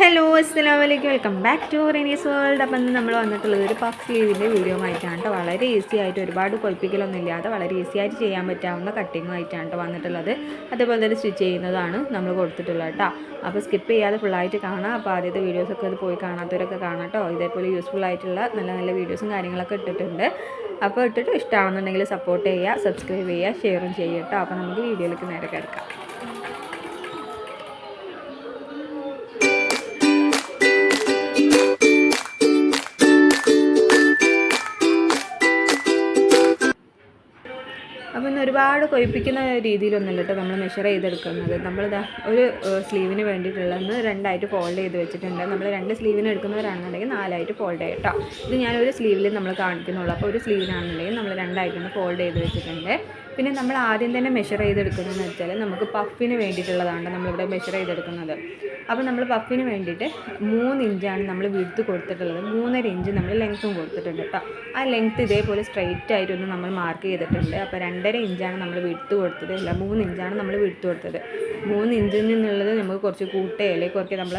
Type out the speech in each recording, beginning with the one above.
Hello അസ്സാം വലൈക്കും welcome back to Renees world അപ്പം നമ്മൾ വന്നിട്ടുള്ളത് ഒരു പഫ് സ്ലീവിന്റെ വീഡിയോ ആയിട്ടാണ് കേട്ടോ. വളരെ ഈസി ആയിട്ട് ഒരുപാട് കൊൽപ്പിക്കലൊന്നും ഇല്ലാതെ വളരെ ഈസി ആയിട്ട് ചെയ്യാൻ പറ്റാവുന്ന കട്ടിങ്ങും ആയിട്ടാണ് കേട്ടോ വന്നിട്ടുള്ളത്. അതേപോലെ തന്നെ സ്റ്റിച്ച് ചെയ്യുന്നതാണ് നമ്മൾ കൊടുത്തിട്ടുള്ളത് കേട്ടോ. അപ്പോൾ സ്കിപ്പ് ചെയ്യാതെ ഫുള്ളായിട്ട് കാണാം. അപ്പോൾ ആദ്യത്തെ വീഡിയോസൊക്കെ അത് പോയി കാണാത്തവരൊക്കെ കാണാട്ടോ ഇതേപോലെ യൂസ്ഫുൾ ആയിട്ടുള്ള നല്ല നല്ല വീഡിയോസും കാര്യങ്ങളൊക്കെ ഇട്ടിട്ടുണ്ട്. അപ്പോൾ ഇട്ടിട്ട് ഇഷ്ടമാണെന്നുണ്ടെങ്കിൽ സപ്പോർട്ട് ചെയ്യുക സബ്സ്ക്രൈബ് ചെയ്യുക ഷെയറും ചെയ്യുക കേട്ടോ. അപ്പോൾ നമുക്ക് വീഡിയോയിലേക്ക് നേരെ കിടക്കാം. അപ്പം ഇന്ന് ഒരുപാട് കൊയ്പ്പിക്കുന്ന രീതിയിലൊന്നുമല്ല കേട്ടോ നമ്മൾ മെഷർ ചെയ്തെടുക്കുന്നത്. നമ്മളിതാ ഒരു സ്ലീവിന് വേണ്ടിയിട്ടുള്ളതെന്ന് രണ്ടായിട്ട് ഫോൾഡ് ചെയ്ത് വെച്ചിട്ടുണ്ട്. നമ്മൾ രണ്ട് സ്ലീവിന് എടുക്കുന്നവരാണെന്നുണ്ടെങ്കിൽ നാലായിട്ട് ഫോൾഡ് ചെയ്യാം കേട്ടോ. ഇത് ഞാനൊരു സ്ലീവിൽ നമ്മൾ കാണിക്കുന്നുള്ളൂ. അപ്പോൾ ഒരു സ്ലീവിനാണെന്നുണ്ടെങ്കിൽ നമ്മൾ രണ്ടായിട്ടൊന്ന് ഫോൾഡ് ചെയ്ത് വെച്ചിട്ടുണ്ട്. പിന്നെ നമ്മൾ ആദ്യം തന്നെ മെഷർ ചെയ്തെടുക്കുന്നതെന്ന് വെച്ചാൽ നമുക്ക് പഫിന് വേണ്ടിയിട്ടുള്ളതാണ് നമ്മളിവിടെ മെഷർ ചെയ്തെടുക്കുന്നത്. അപ്പോൾ നമ്മൾ പഫിന് വേണ്ടിയിട്ട് മൂന്ന് ഇഞ്ചാണ് നമ്മൾ വിടുത്ത് കൊടുത്തിട്ടുള്ളത്. മൂന്നര ഇഞ്ച് നമ്മൾ ലെങ്ത്തും കൊടുത്തിട്ടുണ്ട് കേട്ടോ. ആ ലെങ്ത്ത് ഇതേപോലെ സ്ട്രൈറ്റ് ആയിട്ടൊന്ന് നമ്മൾ മാർക്ക് ചെയ്തിട്ടുണ്ട്. അപ്പോൾ രണ്ടര ഇഞ്ചാണ് നമ്മൾ വിടുത്ത് കൊടുത്തത്. അല്ല മൂന്ന് ഇഞ്ചാണ് നമ്മൾ വിടുത്ത് കൊടുത്തത്. മൂന്ന് ഇഞ്ചിൽ നിന്നുള്ളത് നമുക്ക് കുറച്ച് കൂട്ടുകയോ അല്ലെങ്കിൽ കുറച്ച് നമ്മൾ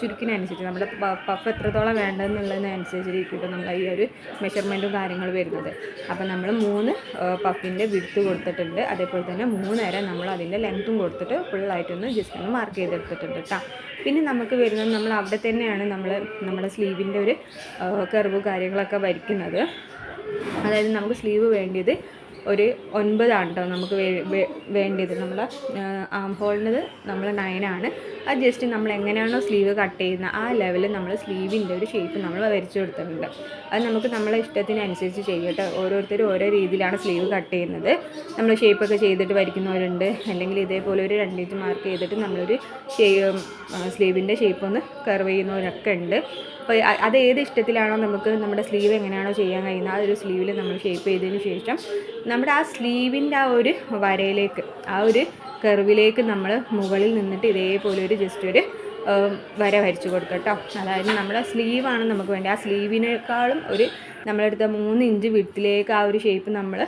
ചുരുക്കിനനുസരിച്ച് നമ്മുടെ പഫ് എത്രത്തോളം വേണ്ടതെന്നുള്ളതിനനുസരിച്ചിരിക്കും നമ്മൾ ഈ ഒരു മെഷർമെന്റും കാര്യങ്ങളും വരുന്നത്. അപ്പോൾ നമ്മൾ മൂന്ന് പഫിന്റെ വിടുത്ത് കൊടുത്തിട്ടുണ്ട്. അതേപോലെ തന്നെ മൂന്നേരം നമ്മൾ അതിന്റെ ലെങ്ത്തും കൊടുത്തിട്ട് ഫുള്ളായിട്ടൊന്ന് ജസ്റ്റ് ഒന്ന് മാർക്ക് ചെയ്തെടുത്തിട്ടുണ്ട് കേട്ടോ പിന്നെ നമുക്ക് വരുന്നത് നമ്മൾ അവിടെ തന്നെയാണ് നമ്മൾ നമ്മുടെ സ്ലീവിന്റെ ഒരു കർവ് കാര്യങ്ങളൊക്കെ വരയ്ക്കുന്നത്. അതായത് നമുക്ക് സ്ലീവ് വേണ്ടിയത് ഒരു ഒൻപതാണ് കേട്ടോ നമുക്ക് വേണ്ടിയത്. നമ്മൾ ആം ഹോളിനത് നമ്മൾ നയനാണ് അത് ജസ്റ്റ് നമ്മൾ എങ്ങനെയാണോ സ്ലീവ് കട്ട് ചെയ്യുന്നത് ആ ലെവലിൽ നമ്മൾ സ്ലീവിന്റെ ഒരു ഷേപ്പ് നമ്മൾ വരച്ചു കൊടുത്തിട്ടുണ്ട്. അത് നമുക്ക് നമ്മളെ ഇഷ്ടത്തിനനുസരിച്ച് ചെയ്യട്ടെ. ഓരോരുത്തരും ഓരോ രീതിയിലാണ് സ്ലീവ് കട്ട് ചെയ്യുന്നത്. നമ്മൾ ഷേപ്പൊക്കെ ചെയ്തിട്ട് വരയ്ക്കുന്നവരുണ്ട്. അല്ലെങ്കിൽ ഇതേപോലെ ഒരു രണ്ടിഞ്ച് മാർക്ക് ചെയ്തിട്ട് നമ്മളൊരു സ്ലീവിന്റെ ഷേപ്പ് ഒന്ന് കർവ് ചെയ്യുന്നവരൊക്കെ ഉണ്ട്. അപ്പോൾ അത് ഏത് ഇഷ്ടത്തിലാണോ നമുക്ക് നമ്മുടെ സ്ലീവ് എങ്ങനെയാണോ ചെയ്യാൻ കഴിയുന്നത് ആ ഒരു സ്ലീവിൽ നമ്മൾ ഷേപ്പ് ചെയ്തതിന് ശേഷം നമ്മുടെ ആ സ്ലീവിന്റെ ആ ഒരു വരയിലേക്ക് ആ ഒരു കർവിലേക്ക് നമ്മൾ മുകളിൽ നിന്നിട്ട് ഇതേപോലെ ഒരു ജസ്റ്റ് ഒരു വര വരച്ചു കൊടുക്കുക കേട്ടോ അതായത് നമ്മുടെ സ്ലീവാണ് നമുക്ക് വേണ്ടി ആ സ്ലീവിനേക്കാളും ഒരു നമ്മളെടുത്ത മൂന്ന് ഇഞ്ച് വിട്ടിലേക്ക് ആ ഒരു ഷേപ്പ് നമ്മൾ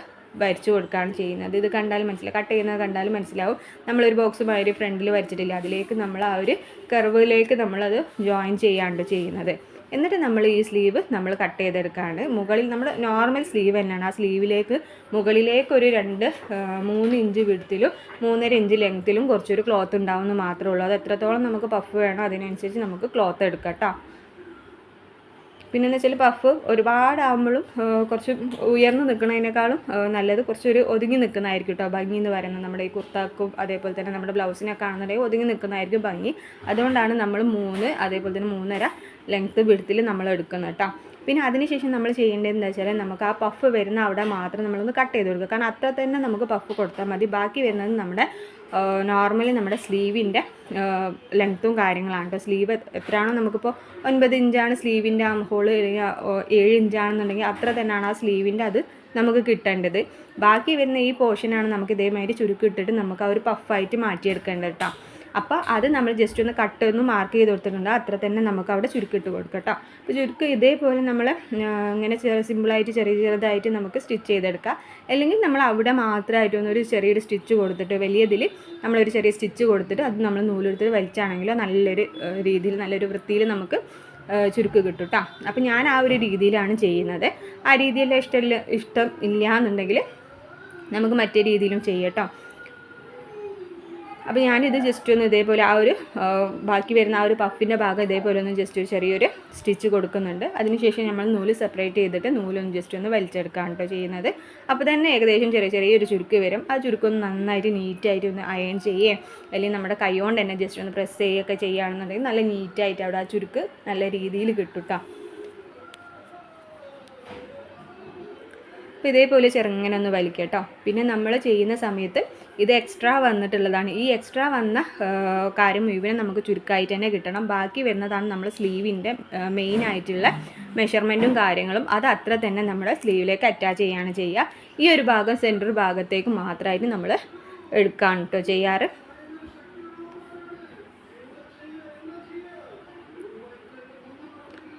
വരച്ചു കൊടുക്കുകയാണ് ചെയ്യുന്നത്. ഇത് കണ്ടാലും മനസ്സിലാവും. കട്ട് ചെയ്യുന്നത് കണ്ടാലും മനസ്സിലാവും. നമ്മളൊരു ബോക്സ് മാതിരി ഫ്രണ്ടിൽ വരച്ചിട്ടില്ല. അതിലേക്ക് നമ്മൾ ആ ഒരു കർവിലേക്ക് നമ്മളത് ജോയിൻ ചെയ്യാണ്ട് ചെയ്യുന്നത്. എന്നിട്ട് നമ്മൾ ഈ സ്ലീവ് നമ്മൾ കട്ട് ചെയ്തെടുക്കുകയാണ് മുകളിൽ നമ്മൾ നോർമൽ സ്ലീവ് തന്നെയാണ്. ആ സ്ലീവിലേക്ക് മുകളിലേക്ക് ഒരു രണ്ട് മൂന്ന് ഇഞ്ച് വിടുത്തിലും മൂന്നര ഇഞ്ച് ലെങ്ത്തിലും കുറച്ചൊരു ക്ലോത്ത് ഉണ്ടാവുമെന്ന് മാത്രമേ ഉള്ളൂ. അത് എത്രത്തോളം നമുക്ക് പഫ് വേണോ അതിനനുസരിച്ച് നമുക്ക് ക്ലോത്ത് എടുക്കാം കേട്ടോ പിന്നെന്ന് വെച്ചാൽ പഫ് ഒരുപാടാകുമ്പോഴും കുറച്ച് ഉയർന്നു നിൽക്കുന്നതിനേക്കാളും നല്ലത് കുറച്ചൊരു ഒതുങ്ങി നിൽക്കുന്നതായിരിക്കും കേട്ടോ ഭംഗി എന്ന് പറയുന്നത്. നമ്മുടെ ഈ കുർത്താക്കും അതേപോലെ തന്നെ നമ്മുടെ ബ്ലൗസിനൊക്കെ ആണെന്നുണ്ടെങ്കിൽ ഒതുങ്ങി നിൽക്കുന്നതായിരിക്കും ഭംഗി. അതുകൊണ്ടാണ് നമ്മൾ മൂന്ന് അതേപോലെ തന്നെ മൂന്നര ലെങ്ത്ത് വിടുത്തിൽ നമ്മൾ എടുക്കുന്നത് കേട്ടോ പിന്നെ അതിനുശേഷം നമ്മൾ ചെയ്യേണ്ടത് എന്താ വെച്ചാൽ നമുക്ക് ആ പഫ് വരുന്ന അവിടെ മാത്രം നമ്മളൊന്ന് കട്ട് ചെയ്ത് കൊടുക്കുക. കാരണം അത്ര തന്നെ നമുക്ക് പഫ് കൊടുത്താൽ മതി. ബാക്കി വരുന്നത് നമ്മുടെ നോർമലി നമ്മുടെ സ്ലീവിന്റെ ലെങ്ത്തും കാര്യങ്ങളാണ് കേട്ടോ സ്ലീവ് എത്രയാണോ നമുക്കിപ്പോൾ ഒൻപത് ഇഞ്ചാണ് സ്ലീവിന്റെ ആ ഹോൾ അല്ലെങ്കിൽ ഏഴ് ഇഞ്ചാണെന്നുണ്ടെങ്കിൽ അത്ര തന്നെയാണ് ആ സ്ലീവിന്റെ അത് നമുക്ക് കിട്ടേണ്ടത്. ബാക്കി വരുന്ന ഈ പോർഷനാണ് നമുക്ക് ഇതേമാതിരി ചുരുക്കിട്ടിട്ട് നമുക്ക് ആ ഒരു പഫായിട്ട് മാറ്റിയെടുക്കേണ്ടത് കേട്ടോ അപ്പോൾ അത് നമ്മൾ ജസ്റ്റ് ഒന്ന് കട്ട് ഒന്ന് മാർക്ക് ചെയ്ത് കൊടുത്തിട്ടുണ്ട്. അത്ര തന്നെ നമുക്ക് അവിടെ ചുരുക്കിട്ട് കൊടുക്കാം കേട്ടോ അപ്പോൾ ചുരുക്ക് ഇതേപോലെ നമ്മൾ ഇങ്ങനെ ചെറിയ സിമ്പിളായിട്ട് ചെറിയ ചെറുതായിട്ട് നമുക്ക് സ്റ്റിച്ച് ചെയ്തെടുക്കാം. അല്ലെങ്കിൽ നമ്മൾ അവിടെ മാത്രമായിട്ട് ഒരു ചെറിയൊരു സ്റ്റിച്ച് കൊടുത്തിട്ട് വലിയതിൽ നമ്മളൊരു ചെറിയ സ്റ്റിച്ച് കൊടുത്തിട്ട് അത് നമ്മൾ നൂലെടുത്തിട്ട് വലിച്ചാണെങ്കിലോ നല്ലൊരു രീതിയിൽ നല്ലൊരു വൃത്തിയിൽ നമുക്ക് ചുരുക്ക് കിട്ടും കേട്ടോ അപ്പോൾ ഞാൻ ആ ഒരു രീതിയിലാണ് ചെയ്യുന്നത്. ആ രീതിയിലെ ഇഷ്ടമില്ല ഇഷ്ടം ഇല്ല എന്നുണ്ടെങ്കിൽ നമുക്ക് മറ്റേ രീതിയിലും ചെയ്യാം കേട്ടോ അപ്പോൾ ഞാനിത് ജസ്റ്റ് ഒന്ന് ഇതേപോലെ ആ ഒരു ബാക്കി വരുന്ന ആ ഒരു പഫിന്റെ ഭാഗം ഇതേപോലെ ഒന്ന് ജസ്റ്റ് ഒരു ചെറിയൊരു സ്റ്റിച്ച് കൊടുക്കുന്നുണ്ട്. അതിനുശേഷം നമ്മൾ നൂൽ സെപ്പറേറ്റ് ചെയ്തിട്ട് നൂലൊന്ന് ജസ്റ്റ് ഒന്ന് വലിച്ചെടുക്കുകയാണ് കേട്ടോ ചെയ്യുന്നത്. അപ്പോൾ തന്നെ ഏകദേശം ചെറിയ ചെറിയൊരു ചുരുക്ക് വരും. ആ ചുരുക്കൊന്ന് നന്നായിട്ട് നീറ്റായിട്ട് ഒന്ന് അയൺ ചെയ്യുകയും അല്ലെങ്കിൽ നമ്മുടെ കൈ കൊണ്ട് തന്നെ ജസ്റ്റ് ഒന്ന് പ്രസ് ചെയ്യുകയൊക്കെ ചെയ്യുകയാണെന്നുണ്ടെങ്കിൽ നല്ല നീറ്റായിട്ട് അവിടെ ആ ചുരുക്ക് നല്ല രീതിയിൽ കിട്ടും കേട്ടോ അപ്പോൾ ഇതേപോലെ ചെറുങ്ങനെ ഒന്ന് വലിക്കുക കേട്ടോ പിന്നെ നമ്മൾ ചെയ്യുന്ന സമയത്ത് ഇത് എക്സ്ട്രാ വന്നിട്ടുള്ളതാണ്. ഈ എക്സ്ട്രാ വന്ന കാര്യം മുഴുവനും നമുക്ക് ചുരുക്കമായിട്ട് തന്നെ കിട്ടണം. ബാക്കി വരുന്നതാണ് നമ്മൾ സ്ലീവിന്റെ മെയിൻ ആയിട്ടുള്ള മെഷർമെന്റും കാര്യങ്ങളും. അത് അത്ര തന്നെ നമ്മൾ സ്ലീവിലേക്ക് അറ്റാച്ച് ചെയ്യുകയാണ് ചെയ്യുക. ഈ ഒരു ഭാഗം സെന്റർ ഭാഗത്തേക്ക് മാത്രമായിട്ട് നമ്മൾ എടുക്കുകയാണ് കേട്ടോ ചെയ്യാറ്.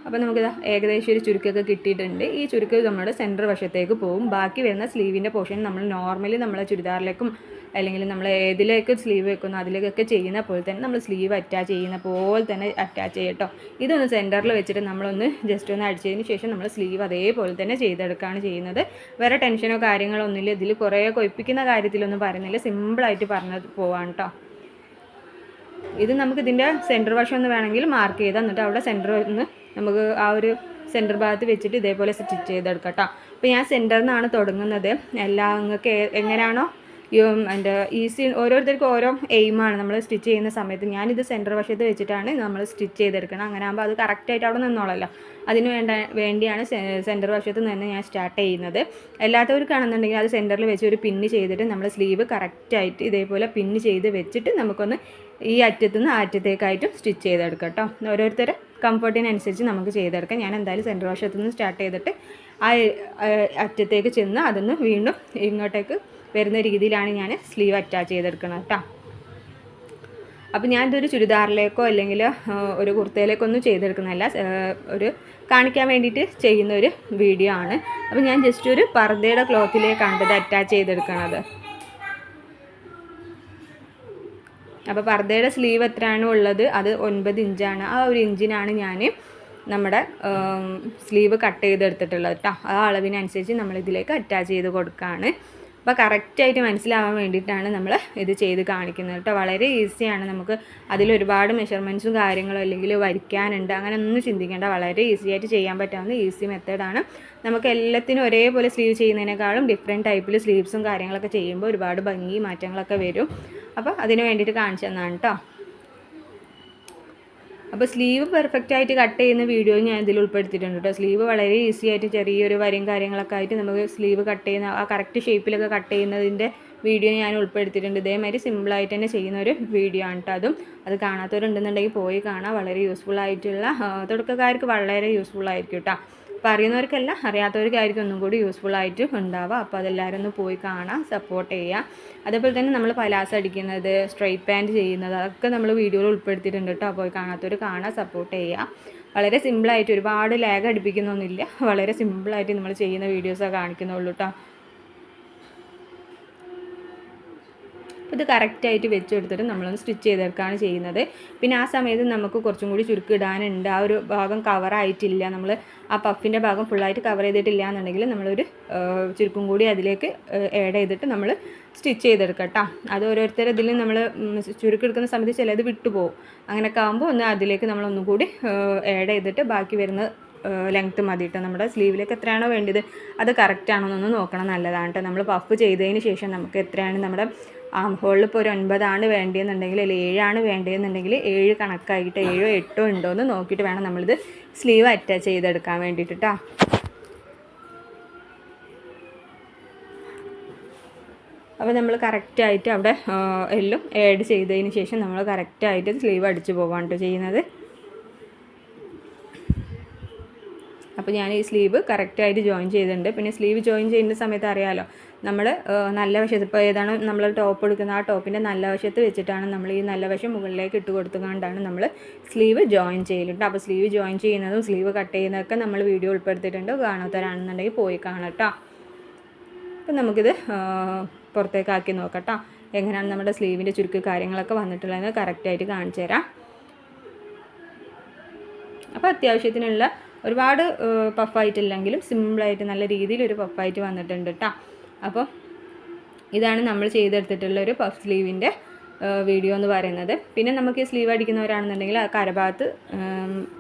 അപ്പോൾ നമുക്ക് ഏകദേശം ഒരു ചുരുക്കൊക്കെ കിട്ടിയിട്ടുണ്ട്. ഈ ചുരുക്ക് നമ്മുടെ സെന്റർ വശത്തേക്ക് പോകും. ബാക്കി വരുന്ന സ്ലീവിന്റെ പോർഷൻ നമ്മൾ നോർമലി നമ്മളെ ചുരിദാറിലേക്കും അല്ലെങ്കിൽ നമ്മൾ ഏതിലേക്ക് സ്ലീവ് വെക്കുന്നു അതിലേക്കൊക്കെ ചെയ്യുന്ന പോലെ തന്നെ നമ്മൾ സ്ലീവ് അറ്റാച്ച് ചെയ്യുന്ന പോലെ തന്നെ അറ്റാച്ച് ചെയ്യട്ടോ ഇതൊന്ന് സെന്ററിൽ വെച്ചിട്ട് നമ്മളൊന്ന് ജസ്റ്റ് ഒന്ന് അടിച്ചതിന് ശേഷം നമ്മൾ സ്ലീവ് അതേപോലെ തന്നെ ചെയ്തെടുക്കുകയാണ് ചെയ്യുന്നത്. വേറെ ടെൻഷനോ കാര്യങ്ങളോ ഒന്നുമില്ല. ഇതിൽ കുറേ കൊയ്പ്പിക്കുന്ന കാര്യത്തിലൊന്നും പറയുന്നില്ല. സിമ്പിളായിട്ട് പറഞ്ഞു പോവാണ് കേട്ടോ. ഇത് നമുക്ക് ഇതിന്റെ സെന്റർ വശം ഒന്ന് വേണമെങ്കിൽ മാർക്ക് ചെയ്ത് എന്നിട്ട് അവിടെ സെന്റർ ഒന്ന് നമുക്ക് ആ ഒരു സെന്റർ ഭാഗത്ത് വെച്ചിട്ട് ഇതേപോലെ സ്റ്റിച്ച് ചെയ്തെടുക്കാം കേട്ടോ അപ്പോൾ ഞാൻ സെന്ററിൽ നിന്നാണ് തുടങ്ങുന്നത്. എല്ലാം നിങ്ങൾക്ക് എങ്ങനെയാണോ എന്റെ ഈസി ഓരോരുത്തർക്കും ഓരോ എയിമാണ് നമ്മൾ സ്റ്റിച്ച് ചെയ്യുന്ന സമയത്ത് ഞാനിത് സെന്റർ വശത്ത് വെച്ചിട്ടാണ് നമ്മൾ സ്റ്റിച്ച് ചെയ്തെടുക്കണം. അങ്ങനെ ആകുമ്പോൾ അത് കറക്റ്റായിട്ട് അവിടെ നിന്നോളല്ലോ. അതിന് വേണ്ട വേണ്ടിയാണ് സെന്റർ വശത്ത് നിന്ന് ഞാൻ സ്റ്റാർട്ട് ചെയ്യുന്നത്. അല്ലാത്തവർക്കാണെന്നുണ്ടെങ്കിൽ അത് സെന്ററിൽ വെച്ച് ഒരു പിന്ന് ചെയ്തിട്ട് നമ്മൾ സ്ലീവ് കറക്റ്റായിട്ട് ഇതേപോലെ പിന്ന് ചെയ്ത് വെച്ചിട്ട് നമുക്കൊന്ന് ഈ അറ്റത്തുനിന്ന് ആ അറ്റത്തേക്കായിട്ടും സ്റ്റിച്ച് ചെയ്തെടുക്കാം കേട്ടോ ഓരോരുത്തരുടെ കംഫർട്ടിനനുസരിച്ച് നമുക്ക് ചെയ്തെടുക്കാം. ഞാൻ എന്തായാലും സെന്റർ വശത്തു നിന്ന് സ്റ്റാർട്ട് ചെയ്തിട്ട് ആ അറ്റത്തേക്ക് ചെന്ന് അതൊന്ന് വീണ്ടും ഇങ്ങോട്ടേക്ക് വരുന്ന രീതിയിലാണ് ഞാൻ സ്ലീവ് അറ്റാച്ച് ചെയ്തെടുക്കുന്നത് കേട്ടോ അപ്പോൾ ഇതൊരു ചുരിദാറിലേക്കോ അല്ലെങ്കിൽ ഒരു കുർത്തയിലേക്കോ ഒന്നും ചെയ്തെടുക്കുന്നതല്ല. ഒരു കാണിക്കാൻ വേണ്ടിയിട്ട് ചെയ്യുന്ന ഒരു വീഡിയോ ആണ്. അപ്പോൾ ഞാൻ ജസ്റ്റ് ഒരു പർദ്ദയുടെ ക്ലോത്തിലേക്കാണ് ഇത് അറ്റാച്ച് ചെയ്തെടുക്കണത്. അപ്പോൾ പർദ്ദയുടെ സ്ലീവ് എത്രയാണോ ഉള്ളത്? അത് ഒൻപത് ഇഞ്ചാണ്. ആ ഒരു ഇഞ്ചിനാണ് ഞാൻ നമ്മുടെ സ്ലീവ് കട്ട് ചെയ്തെടുത്തിട്ടുള്ളത് കേട്ടോ ആ അളവിനനുസരിച്ച് നമ്മൾ ഇതിലേക്ക് അറ്റാച്ച് ചെയ്ത് കൊടുക്കുകയാണ് അപ്പോൾ കറക്റ്റായിട്ട് മനസ്സിലാവാൻ വേണ്ടിയിട്ടാണ് നമ്മൾ ഇത് ചെയ്ത് കാണിക്കുന്നത് കേട്ടോ വളരെ ഈസിയാണ് നമുക്ക് അതിലൊരുപാട് മെഷർമെന്റ്സും കാര്യങ്ങളും അല്ലെങ്കിൽ വരിക്കാനുണ്ട് അങ്ങനെ ഒന്നും ചിന്തിക്കേണ്ട. വളരെ ഈസി ആയിട്ട് ചെയ്യാൻ പറ്റാവുന്ന ഈസി മെത്തേഡാണ് നമുക്ക് എല്ലാത്തിനും ഒരേപോലെ സ്ലീവ് ചെയ്യുന്നതിനേക്കാളും ഡിഫറെന്റ് ടൈപ്പിൽ സ്ലീവ്സും കാര്യങ്ങളൊക്കെ ചെയ്യുമ്പോൾ ഒരുപാട് ഭംഗി മാറ്റങ്ങളൊക്കെ വരും. അപ്പോൾ അതിന് വേണ്ടിയിട്ട് കാണിച്ചു തന്നാണ് കേട്ടോ അപ്പോൾ സ്ലീവ് പെർഫെക്റ്റ് ആയിട്ട് കട്ട് ചെയ്യുന്ന വീഡിയോ ഞാൻ ഇതിൽ ഉൾപ്പെടുത്തിയിട്ടുണ്ട് കേട്ടോ സ്ലീവ് വളരെ ഈസി ആയിട്ട് ചെറിയൊരു വരയും കാര്യങ്ങളൊക്കെ ആയിട്ട് നമുക്ക് സ്ലീവ് കട്ട് ചെയ്യുന്ന ആ കറക്റ്റ് ഷേപ്പിലൊക്കെ കട്ട് ചെയ്യുന്നതിന്റെ വീഡിയോ ഞാൻ ഉൾപ്പെടുത്തിയിട്ടുണ്ട്. ഇതേമാതിരി സിമ്പിളായിട്ട് തന്നെ ചെയ്യുന്ന ഒരു വീഡിയോ ആണ് കേട്ടോ അതും. അത് കാണാത്തവരുണ്ടെന്നുണ്ടെങ്കിൽ പോയി കാണാം. വളരെ യൂസ്ഫുൾ ആയിട്ടുള്ള തുടക്കക്കാർക്ക് വളരെ യൂസ്ഫുൾ ആയിരിക്കും കേട്ടോ അപ്പോൾ അറിയുന്നവർക്കല്ല അറിയാത്തവർക്കായിരിക്കും ഒന്നും കൂടി യൂസ്ഫുൾ ആയിട്ട് ഉണ്ടാവുക. അപ്പോൾ അതെല്ലാവരും ഒന്ന് പോയി കാണാം സപ്പോർട്ട് ചെയ്യുക. അതേപോലെ തന്നെ നമ്മൾ പലാസ അടിക്കുന്നത് സ്ട്രൈറ്റ് പാന്റ് ചെയ്യുന്നത് അതൊക്കെ നമ്മൾ വീഡിയോയിൽ ഉൾപ്പെടുത്തിയിട്ടുണ്ട് കേട്ടോ. പോയി കാണാത്തവർ കാണാൻ സപ്പോർട്ട് ചെയ്യുക. വളരെ സിമ്പിളായിട്ട് ഒരുപാട് ലാഗ് അടിപ്പിക്കുന്നൊന്നുമില്ല. വളരെ സിമ്പിളായിട്ട് നമ്മൾ ചെയ്യുന്ന വീഡിയോസൊക്കെ കാണിക്കുന്നുള്ളൂ കേട്ടോ. ഇത് കറക്റ്റായിട്ട് വെച്ച് കൊടുത്തിട്ട് നമ്മളൊന്ന് സ്റ്റിച്ച് ചെയ്തെടുക്കുകയാണ് ചെയ്യുന്നത്. പിന്നെ ആ സമയത്ത് നമുക്ക് കുറച്ചും കൂടി ചുരുക്കിടാനുണ്ട്. ആ ഒരു ഭാഗം കവറായിട്ടില്ല നമ്മൾ ആ പഫിന്റെ ഭാഗം ഫുള്ളായിട്ട് കവർ ചെയ്തിട്ടില്ല എന്നുണ്ടെങ്കിൽ നമ്മളൊരു ചുരുക്കും കൂടി അതിലേക്ക് ആഡ് ചെയ്തിട്ട് നമ്മൾ സ്റ്റിച്ച് ചെയ്തെടുക്കാം കേട്ടോ അത് ഓരോരുത്തർ ഇതിൽ നമ്മൾ ചുരുക്കെടുക്കുന്ന സമയത്ത് ചിലത് വിട്ടുപോകും അങ്ങനെയൊക്കെ ആകുമ്പോൾ ഒന്ന് അതിലേക്ക് നമ്മൾ ഒന്നും കൂടി ആഡ് ചെയ്തിട്ട് ബാക്കി വരുന്ന ലെങ്ത്ത് മതി കേട്ടോ നമ്മുടെ സ്ലീവിലേക്ക് എത്രയാണോ വേണ്ടത് അത് കറക്റ്റ് ആണോ എന്നൊന്ന് നോക്കണം നല്ലതാണ് കേട്ടോ നമ്മൾ പഫ് ചെയ്തതിന് ശേഷം നമുക്ക് എത്രയാണ് നമ്മുടെ ആം ഹോളിൽ ഇപ്പോൾ ഒരു ഒൻപതാണ് വേണ്ടതെന്നുണ്ടെങ്കിൽ അല്ലെങ്കിൽ ഏഴാണ് വേണ്ടതെന്നുണ്ടെങ്കിൽ ഏഴ് കണക്കായിട്ട് ഏഴോ എട്ടോ ഉണ്ടോ എന്ന് നോക്കിയിട്ട് വേണം നമ്മളിത് സ്ലീവ് അറ്റാച്ച് ചെയ്തെടുക്കാൻ വേണ്ടിയിട്ട് കേട്ടോ അപ്പോൾ നമ്മൾ കറക്റ്റായിട്ട് അവിടെ എല്ലും ആഡ് ചെയ്തതിന് ശേഷം നമ്മൾ കറക്റ്റായിട്ട് സ്ലീവ് അടിച്ച് പോവാണ് കേട്ടോ ചെയ്യുന്നത്. അപ്പോൾ ഞാൻ ഈ സ്ലീവ് കറക്റ്റായിട്ട് ജോയിൻ ചെയ്തിട്ടുണ്ട്. പിന്നെ സ്ലീവ് ജോയിൻ ചെയ്യുന്ന സമയത്ത് അറിയാമല്ലോ നമ്മൾ നല്ല വശത്ത് ഇപ്പോൾ ഏതാണ് നമ്മൾ ടോപ്പ് എടുക്കുന്ന ആ ടോപ്പിന്റെ നല്ല വശത്ത് വെച്ചിട്ടാണ് നമ്മൾ ഈ നല്ല വശം മുകളിലേക്ക് ഇട്ട് കൊടുത്തുകൊണ്ടാണ് നമ്മൾ സ്ലീവ് ജോയിൻ ചെയ്യലുണ്ട്. അപ്പോൾ സ്ലീവ് ജോയിൻ ചെയ്യുന്നതും സ്ലീവ് കട്ട് ചെയ്യുന്നതൊക്കെ നമ്മൾ വീഡിയോ ഉൾപ്പെടുത്തിയിട്ടുണ്ട്. കാണാത്തവരാണെന്നുണ്ടെങ്കിൽ പോയി കാണട്ടോ. അപ്പം നമുക്കിത് പുറത്തേക്കാക്കി നോക്കട്ടോ. എങ്ങനെയാണ് നമ്മുടെ സ്ലീവിന്റെ ചുരുക്ക് കാര്യങ്ങളൊക്കെ വന്നിട്ടുള്ളതെന്ന് കറക്റ്റായിട്ട് കാണിച്ചു തരാം. അപ്പോൾ അത്യാവശ്യത്തിനുള്ള ഒരുപാട് പഫായിട്ടില്ലെങ്കിലും സിമ്പിളായിട്ട് നല്ല രീതിയിൽ ഒരു പഫായിട്ട് വന്നിട്ടുണ്ട് കേട്ടോ അപ്പോൾ ഇതാണ് നമ്മൾ ചെയ്തെടുത്തിട്ടുള്ള ഒരു പഫ് സ്ലീവിന്റെ വീഡിയോ എന്ന് പറയുന്നത്. പിന്നെ നമുക്ക് ഈ സ്ലീവ് അടിക്കുന്നവരാണെന്നുണ്ടെങ്കിൽ ആ കരഭാഗത്ത്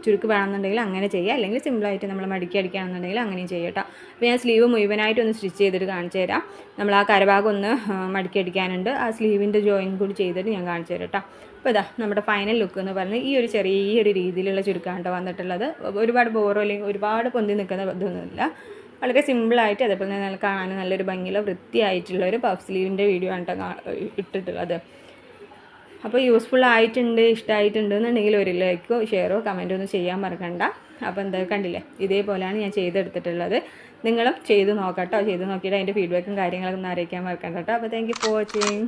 ചുരുക്ക് വേണമെന്നുണ്ടെങ്കിൽ അങ്ങനെ ചെയ്യുക അല്ലെങ്കിൽ സിമ്പിളായിട്ട് നമ്മൾ മടക്കി അടിക്കുകയാണെന്നുണ്ടെങ്കിൽ അങ്ങനെയും ചെയ്യാം കേട്ടോ അപ്പോൾ ഞാൻ സ്ലീവ് മുഴുവനായിട്ട് ഒന്ന് സ്റ്റിച്ച് ചെയ്തിട്ട് കാണിച്ചു തരാം. നമ്മൾ ആ കരഭാഗം ഒന്ന് മടക്കി അടിക്കാനുണ്ട്. ആ സ്ലീവിന്റെ ജോയിൻ കൂടി ചെയ്തിട്ട് ഞാൻ കാണിച്ചു തരാം കേട്ടോ അപ്പോൾ ഇതാ നമ്മുടെ ഫൈനൽ ലുക്ക് എന്ന് പറഞ്ഞാൽ ഈ ഒരു ചെറിയൊരു രീതിയിലുള്ള ചുരുക്കാണ് കേട്ടോ വന്നിട്ടുള്ളത്. ഒരുപാട് ബോറോ അല്ലെങ്കിൽ ഒരുപാട് പൊന്തി നിൽക്കുന്ന ഇതൊന്നുമില്ല. വളരെ സിമ്പിളായിട്ട് അതേപോലെ തന്നെ കാണാൻ നല്ലൊരു ഭംഗിയുള്ള വൃത്തിയായിട്ടുള്ള ഒരു പഫ് സ്ലീവിന്റെ വീഡിയോ ആണ് കേട്ടോ ഇട്ടിട്ടുള്ളത്. അപ്പോൾ യൂസ്ഫുൾ ആയിട്ടുണ്ട് ഇഷ്ടമായിട്ടുണ്ട് എന്നുണ്ടെങ്കിൽ ഒരു ലൈക്കോ ഷെയറോ കമന്റോ ഒന്നും ചെയ്യാൻ മറക്കണ്ട. അപ്പോൾ എന്താ കണ്ടില്ലേ? ഇതേപോലെയാണ് ഞാൻ ചെയ്തെടുത്തിട്ടുള്ളത്. നിങ്ങളും ചെയ്ത് നോക്കട്ടോ. ചെയ്ത് നോക്കിയിട്ട് അതിന്റെ ഫീഡ്ബാക്കും കാര്യങ്ങളൊക്കെ ഒന്ന് അറിയിക്കാൻ മറക്കണ്ട കേട്ടോ അപ്പോൾ താങ്ക് യു ഫോർ വാച്ചിങ്